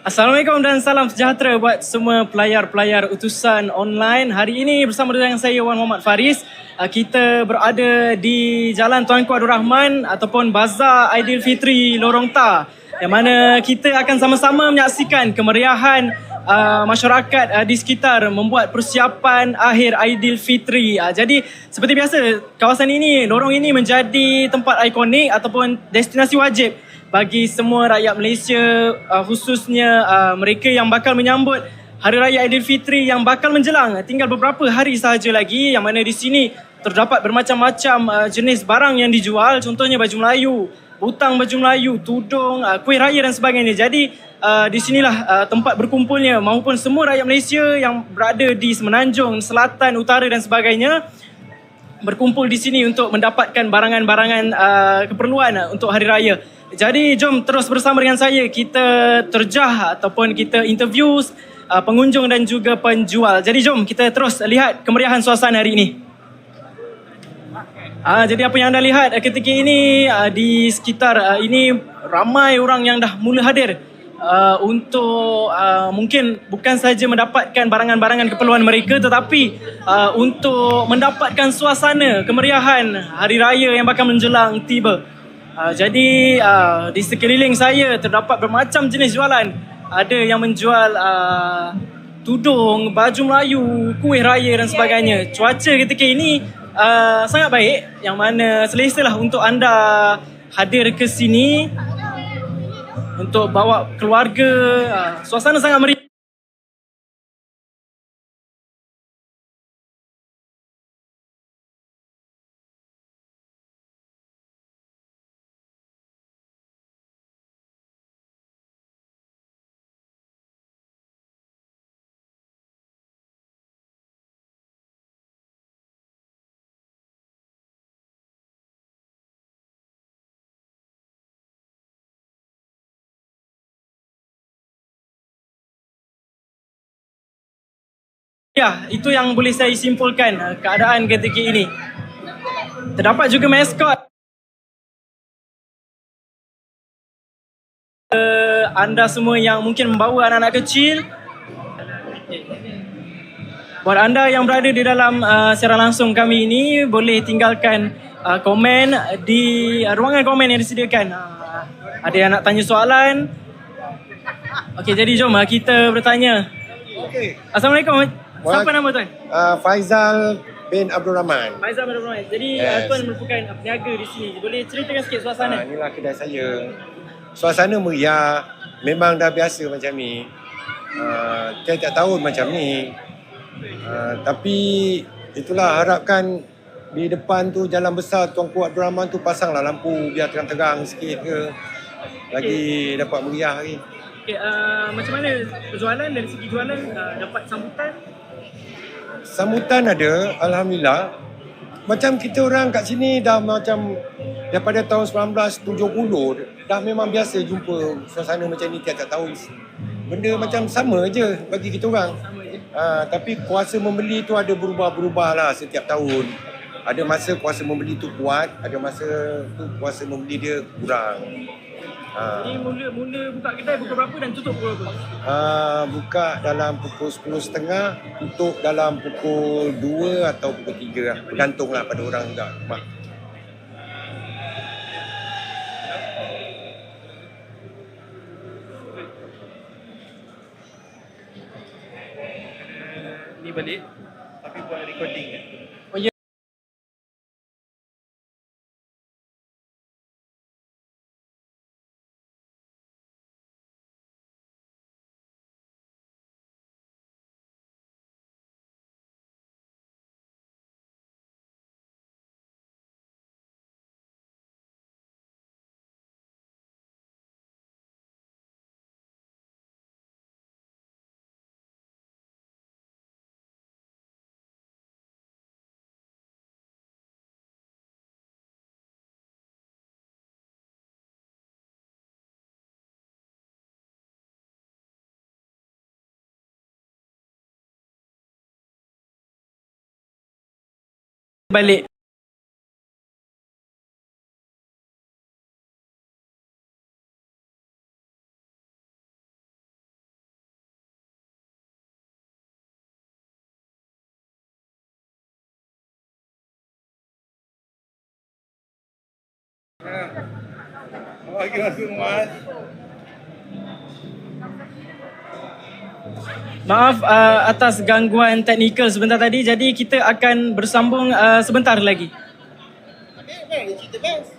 Assalamualaikum dan salam sejahtera buat semua pelayar-pelayar utusan online. Hari ini bersama dengan saya Wan Muhammad Faris, uh, kita berada di Jalan Tuanku Abdul Rahman ataupun Bazar Aidilfitri Lorong Ta yang mana kita akan sama-sama menyaksikan kemeriahan uh, masyarakat uh, di sekitar membuat persiapan akhir Aidilfitri. Uh, jadi seperti biasa kawasan ini, lorong ini menjadi tempat ikonik ataupun destinasi wajib bagi semua rakyat Malaysia uh, khususnya uh, mereka yang bakal menyambut Hari Raya Aidilfitri yang bakal menjelang tinggal beberapa hari sahaja lagi yang mana di sini terdapat bermacam-macam uh, jenis barang yang dijual contohnya baju Melayu, butang baju Melayu, tudung, uh, kuih raya dan sebagainya. Jadi uh, di sinilah uh, tempat berkumpulnya maupun semua rakyat Malaysia yang berada di Semenanjung, Selatan, Utara dan sebagainya berkumpul di sini untuk mendapatkan barangan-barangan uh, keperluan uh, untuk hari raya. Jadi jom terus bersama dengan saya kita terjah ataupun kita interview uh, pengunjung dan juga penjual. Jadi jom kita terus lihat kemeriahan suasana hari ini. Ah, jadi apa yang anda lihat uh, ketika ini uh, di sekitar uh, ini ramai orang yang dah mula hadir uh, untuk uh, mungkin bukan saja mendapatkan barangan-barangan keperluan mereka tetapi uh, untuk mendapatkan suasana kemeriahan hari raya yang bakal menjelang tiba. Uh, jadi uh, di sekeliling saya terdapat bermacam jenis jualan. Ada yang menjual uh, tudung, baju Melayu, kuih raya dan sebagainya. Cuaca ketika ini uh, sangat baik yang mana selesalah untuk anda hadir ke sini untuk bawa keluarga. Uh, suasana sangat meriah. Ya, itu yang boleh saya simpulkan uh, keadaan ketika ini. Terdapat juga maskot. Uh, anda semua yang mungkin membawa anak-anak kecil. Buat anda yang berada di dalam uh, siaran langsung kami ini, boleh tinggalkan uh, komen di uh, ruangan komen yang disediakan. Uh, ada yang nak tanya soalan? Okey, jadi jom uh, kita bertanya. Okey. Assalamualaikum. Siapa nama tuan? Uh, Faizal bin Abdul Rahman. Faizal bin Rahman. Jadi yes. Yes. tuan merupakan peniaga di sini. Boleh ceritakan sikit Uh, suasana? inilah kedai saya. Suasana meriah. Memang dah biasa macam ni. Uh, tiap-tiap tahun macam ni. Uh, tapi itulah harapkan di depan tu jalan besar Tuanku Abdul Rahman tu pasanglah lampu biar terang-terang sikit ke. Lagi dapat meriah lagi. Okay, uh, macam mana perjualan dari segi jualan uh, dapat sambutan? Sambutan ada, Alhamdulillah. Macam kita orang kat sini dah macam daripada tahun 1970 dah memang biasa jumpa suasana macam ni tiap-tiap tahun. Benda macam sama je bagi kita orang. Ha, tapi kuasa membeli tu ada berubah-berubah lah setiap tahun. Ada masa kuasa membeli tu kuat, ada masa tu kuasa membeli dia kurang. Ha. Jadi mula-mula buka kedai pukul berapa dan tutup pukul berapa? Uh, buka dalam pukul 10.30, tutup dalam pukul 2 atau pukul 3 lah. Bergantung lah pada orang juga. Mak. ni balik tapi buat recording kan. Oh ya. balik. Bagi masuk mas. Maaf uh, atas gangguan teknikal sebentar tadi. Jadi kita akan bersambung uh, sebentar lagi. Cerita best.